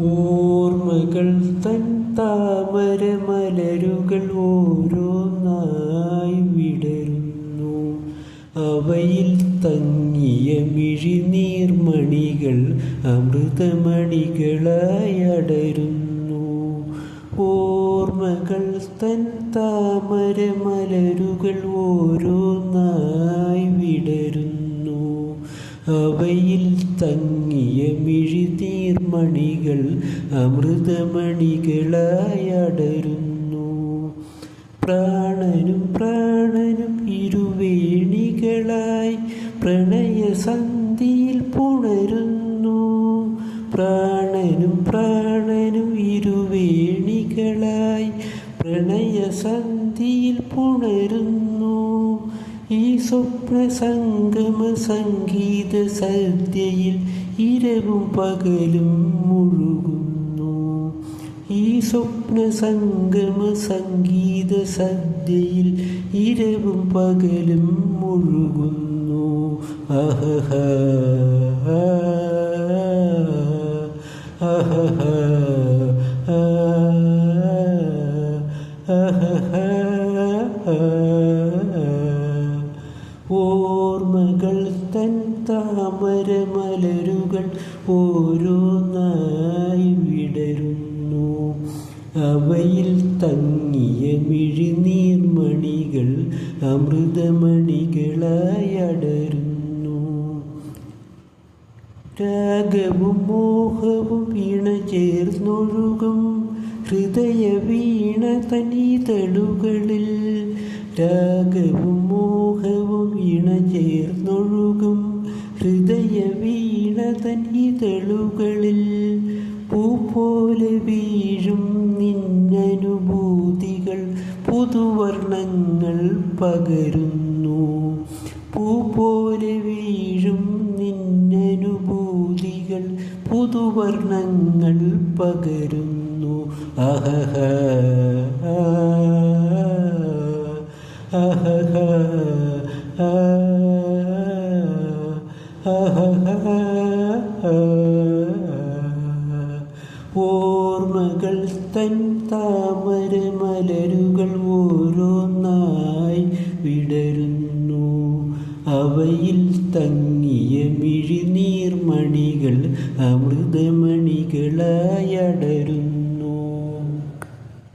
ഓർമ്മകൾ തൻ താമര മലരുകൾ ഓരോന്നായി വിടരുന്നു. അവയിൽ തങ്ങിയ മിഴിനീർമണികൾ അമൃതമണികളായി അടരുന്നു. ഓർമ്മകൾ തൻ താമര മലരുകൾ അവയിൽ തങ്ങിയ മിഴിതീർമണികൾ അമൃതമണികളായടരുന്നു പ്രാണനും പ്രാണനും ഇരുവേണികളായി പ്രണയസന്ധിയിൽ പുണരുന്നു. പ്രാണനും പ്രാണനും ഇരുവേണികളായി പ്രണയസന്ധിയിൽ പുണരുന്നു. ഈ സ്വപ്ന സംഗമ സംഗീത സദ്യയിൽ ഇരവും പകലും മുഴുകുന്നു. ഈ സ്വപ്ന സംഗമ സംഗീത സദ്യയിൽ ഇരവും പകലും മുഴുകുന്നു. അഹഹ അഹഹ. ഓർമ്മകൾ തൻ താമര മലരുകൾ ഓരോന്നായി വിടരുന്നു. അവയിൽ തങ്ങിയ മിഴിനീർമണികൾ അമൃതമണികളായി അടരുന്നു. രാഗവും മോഹവും വീണ ചേർന്നൊഴുകും ഹൃദയ വീണ തനി തടുകളിൽ രാഗവും വീണ ചേർന്നൊഴുകും ഹൃദയ വീണ തനിതളുകളിൽ പൂ പോലെ വീഴും നിന്നനുഭൂതികൾ. പുതുവർണങ്ങൾ പകരുന്നു. പൂ വീഴും നിന്നനുഭൂതികൾ. പുതുവർണങ്ങൾ പകരുന്നു. അഹഹ ഓർമ്മകൾ തൻ താമര മലരുകൾ ഓരോന്നായി വിടരുന്നു. അവയിൽ തങ്ങിയ മിഴിനീർമണികൾ അമൃതമണികളായി അടരുന്നു.